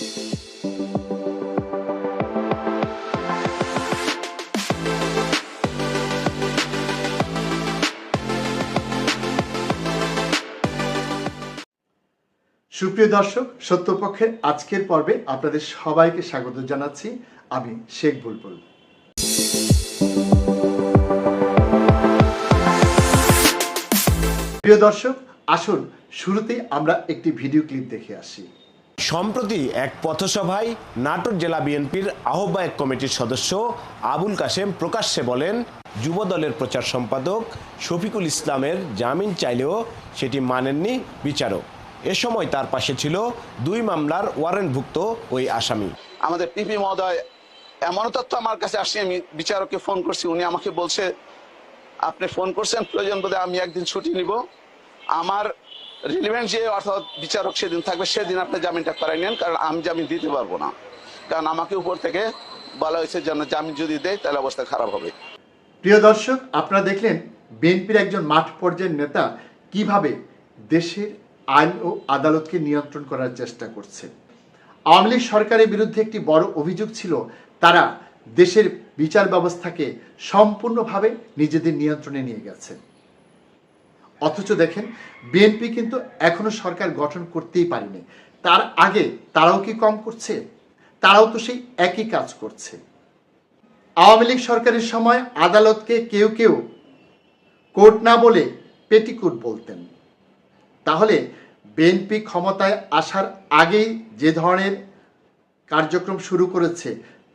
সুপ্রিয় দর্শক সত্যপক্ষের আজকের পর্বে আপনাদের সবাইকে স্বাগত জানাচ্ছি। আমি শেখ বুলবুল। প্রিয় দর্শক, আসুন শুরুতেই আমরা একটি ভিডিও ক্লিপ দেখে আসি। সম্প্রতি এক পথসভায় নাটোর জেলা বিএনপির আহ্বায়ক কমিটির সদস্য আবুল কাশেম প্রকাশ্যে বলেন, যুবদলের প্রচার সম্পাদক শফিকুল ইসলামের জামিন চাইলেও সেটি মানেননি বিচারক। এ সময় তার পাশে ছিল দুই মামলার ওয়ারেন্টভুক্ত ওই আসামি। আমাদের পিপি মহোদয় এমন তথ্য আমার কাছে আসে আমি বিচারককে ফোন করছি, উনি আমাকে বলছে, আপনি ফোন করছেন, প্রয়োজন বোধে আমি একদিন ছুটি নিব। আমার রিলিভেন্ট যে অর্থাৎ বিচারক সেদিন থাকবে, সেদিন আপনি জামিনটা করাই নেন, কারণ আমি জামিন দিতে পারব না। কারণ আমাকে উপর থেকে বলা হয়েছে যেন জামিন যদি দেয়, তাহলে অবস্থা খারাপ হবে। প্রিয় দর্শক, আপনারা দেখলেন বিএনপির একজন মাঠ পর্যায়ের নেতা কীভাবে দেশের আইন ও আদালতকে নিয়ন্ত্রণ করার চেষ্টা করছে আওয়ামী লীগ সরকারের বিরুদ্ধে একটি বড় অভিযোগ ছিল, তারা দেশের বিচার ব্যবস্থাকে সম্পূর্ণভাবে নিজেদের নিয়ন্ত্রণে নিয়ে গেছে। অথচ দেখেন, বিএনপি কিন্তু এখনও সরকার গঠন করতেই পারেনি। তার আগে তারাও কি কম করছে? তারাও তো সেই একই কাজ করছে। আওয়ামী লীগ সরকারের সময় আদালতকে কেউ কেউ কোর্ট না বলে পেটিকোট বলতেন। তাহলে বিএনপি ক্ষমতায় আসার আগেই যে ধরনের কার্যক্রম শুরু করেছে,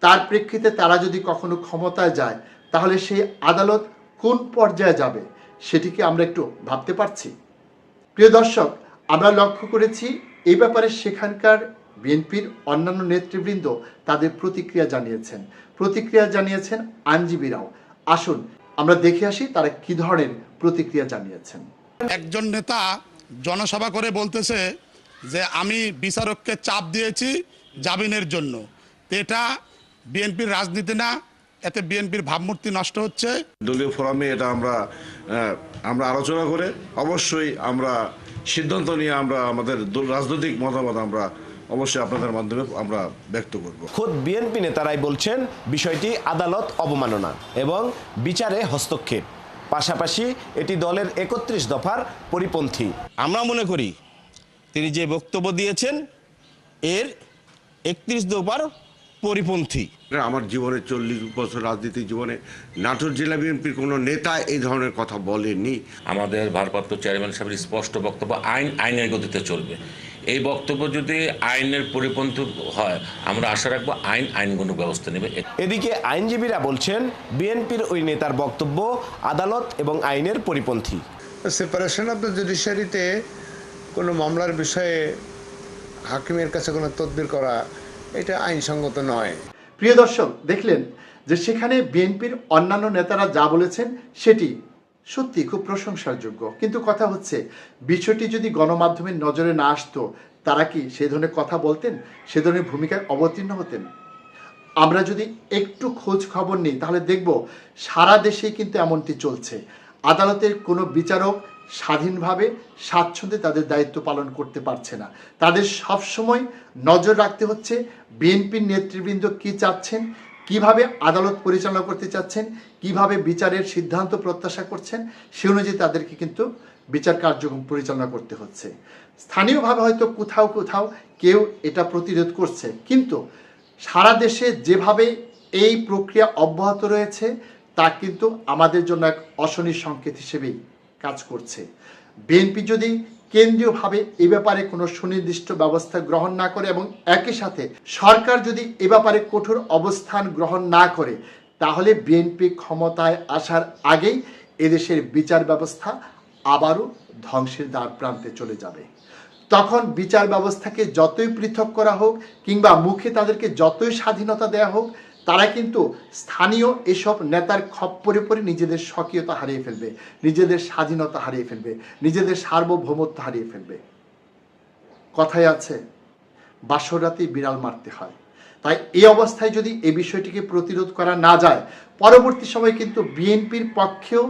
তার প্রেক্ষিতে তারা যদি কখনো ক্ষমতায় যায়, তাহলে সেই আদালত কোন পর্যায়ে যাবে? সেটিকে আমরা একটু ভাবতে পারছি। প্রিয় দর্শক, আমরা লক্ষ্য করেছি এই ব্যাপারে সেখানকার বিএনপির অন্যান্য নেতৃবৃন্দ তাদের প্রতিক্রিয়া জানিয়েছেন। প্রতিক্রিয়া জানিয়েছেন আইনজীবীরাও। আসুন, আমরা দেখে আসি তারা কি ধরনের প্রতিক্রিয়া জানিয়েছেন। একজন নেতা জনসভা করে বলতেছে যে, আমি বিচারককে চাপ দিয়েছি জামিনের জন্য। এটা বিএনপির রাজনীতি না এতে বিএনপির ভাবমূর্তি নষ্ট হচ্ছে। দলীয় ফোরামে এটা আমরা আমরা আলোচনা করে অবশ্যই আমরা সিদ্ধান্ত নিয়ে আমরা আমাদের রাজনৈতিক মতামত আমরা অবশ্যই আপনাদের মাধ্যমে আমরা ব্যক্ত করব। খোদ বিএনপি নেতারাই বলছেন বিষয়টি আদালত অবমাননা এবং বিচারে হস্তক্ষেপ। পাশাপাশি এটি দলের একত্রিশ দফার পরিপন্থী। আমরা মনে করি তিনি যে বক্তব্য দিয়েছেন এর একত্রিশ দফার পরিপন্থী। আমার জীবনে চল্লিশ বছর রাজনীতিক জীবনে নাটোর জেলা বিএনপির কোনো নেতা এই ধরনের কথা বলেনি। আমাদের ভারপ্রাপ্ত চেয়ারম্যান সাহেবের স্পষ্ট বক্তব্য আইন আইনের গতিতে চলবে। এই বক্তব্য যদি আইনের পরিপন্থী হয় আমরা আশা রাখব আইন আইনগত ব্যবস্থা নেবে। এদিকে আইনজীবীরা বলছেন বিএনপির ওই নেতার বক্তব্য আদালত এবং আইনের পরিপন্থী। সেপারেশন অফ দ্য জুডিশিয়ারিতে কোনো মামলার বিষয়ে হাকিমের কাছে কোনো তদবির করা এটা আইনসঙ্গত নয়। প্রিয় দর্শক, দেখলেন যে সেখানে বিএনপির অন্যান্য নেতারা যা বলেছেন সেটি সত্যি খুব প্রশংসার যোগ্য কিন্তু কথা হচ্ছে, বিষয়টি যদি গণমাধ্যমের নজরে না আসতো, তারা কি সেই ধরনের কথা বলতেন? সে ধরনের ভূমিকায় অবতীর্ণ হতেন? আমরা যদি একটু খোঁজ খবর নিই, তাহলে দেখব সারা দেশেই কিন্তু এমনটি চলছে। আদালতের কোনো বিচারক স্বাধীনভাবে স্বাচ্ছন্দ্যে তাদের দায়িত্ব পালন করতে পারছে না। তাদের সবসময় নজর রাখতে হচ্ছে বিএনপির নেতৃবৃন্দ কি চাচ্ছেন, কীভাবে আদালত পরিচালনা করতে চাচ্ছেন, কীভাবে বিচারের সিদ্ধান্ত প্রত্যাশা করছেন, সে অনুযায়ী তাদেরকে কিন্তু বিচার কার্যক্রম পরিচালনা করতে হচ্ছে। স্থানীয়ভাবে হয়তো কোথাও কোথাও কেউ এটা প্রতিরোধ করছে, কিন্তু সারা দেশে যেভাবে এই প্রক্রিয়া অব্যাহত রয়েছে, তা কিন্তু আমাদের জন্য এক অশনি সংকেত হিসেবেই কাজ করছে। বিএনপি যদি কেন্দ্রীয়ভাবে এ ব্যাপারে কোনো সুনির্দিষ্ট ব্যবস্থা গ্রহণ না করে এবং একই সাথে সরকার যদি এ ব্যাপারে কঠোর অবস্থান গ্রহণ না করে, তাহলে বিএনপি ক্ষমতায় আসার আগেই এদেশের বিচার ব্যবস্থা আবারও ধ্বংসের দ্বার প্রান্তে চলে যাবে। তখন বিচার ব্যবস্থাকে যতই পৃথক করা হোক কিংবা মুখে তাদেরকে যতই স্বাধীনতা দেয়া হোক তারা কিন্তু স্থানীয় এসব নেতার খপ্পরে পরে নিজেদের স্বকীয়তা হারিয়ে ফেলবে, নিজেদের স্বাধীনতা হারিয়ে ফেলবে, নিজেদের সার্বভৌমত্ব হারিয়ে ফেলবে। কথায় আছে, বাসর রাতে বিড়াল মারতে হয়। তাই এই অবস্থায় যদি এই বিষয়টিকে প্রতিরোধ করা না যায়, পরবর্তী সময় কিন্তু বিএনপির পক্ষেও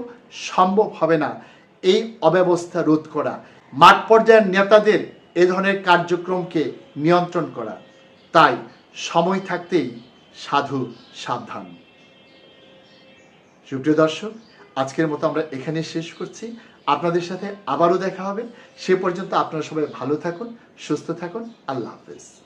সম্ভব হবে না এই অব্যবস্থা রোধ করা, মাঠ পর্যায়ের নেতাদের এ ধরনের কার্যক্রমকে নিয়ন্ত্রণ করা। তাই সময় থাকতেই সাধু সাবধান। সুপ্রিয় দর্শক, আজকের মতো আমরা এখানে শেষ করছি। আপনাদের সাথে আবারও দেখা হবে। সে পর্যন্ত আপনারা সবাই ভালো থাকুন, সুস্থ থাকুন। আল্লাহ হাফেজ।